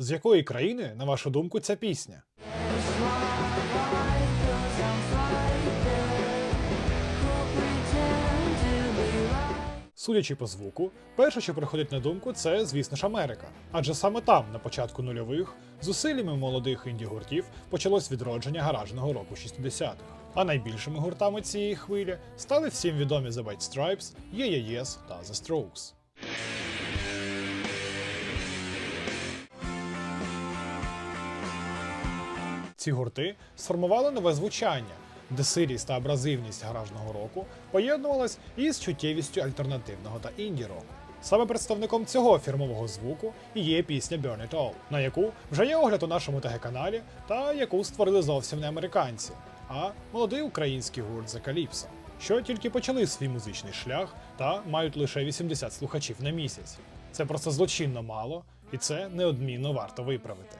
З якої країни, на вашу думку, ця пісня? Судячи по звуку, перше, що приходить на думку, це, звісно ж, Америка. Адже саме там, на початку нульових, зусиллями молодих інді-гуртів почалось відродження гаражного року 60-х. А найбільшими гуртами цієї хвилі стали всім відомі The White Stripes, Yes та The Strokes. Ці гурти сформували нове звучання, де сирість та абразивність гаражного року поєднувалась із чуттєвістю альтернативного та інді-року. Саме представником цього фірмового звуку і є пісня Burn It All, на яку вже є огляд у нашому ТГ-каналі та яку створили зовсім не американці, а молодий український гурт Calypso, що тільки почали свій музичний шлях та мають лише 80 слухачів на місяць. Це просто злочинно мало, і це неодмінно варто виправити.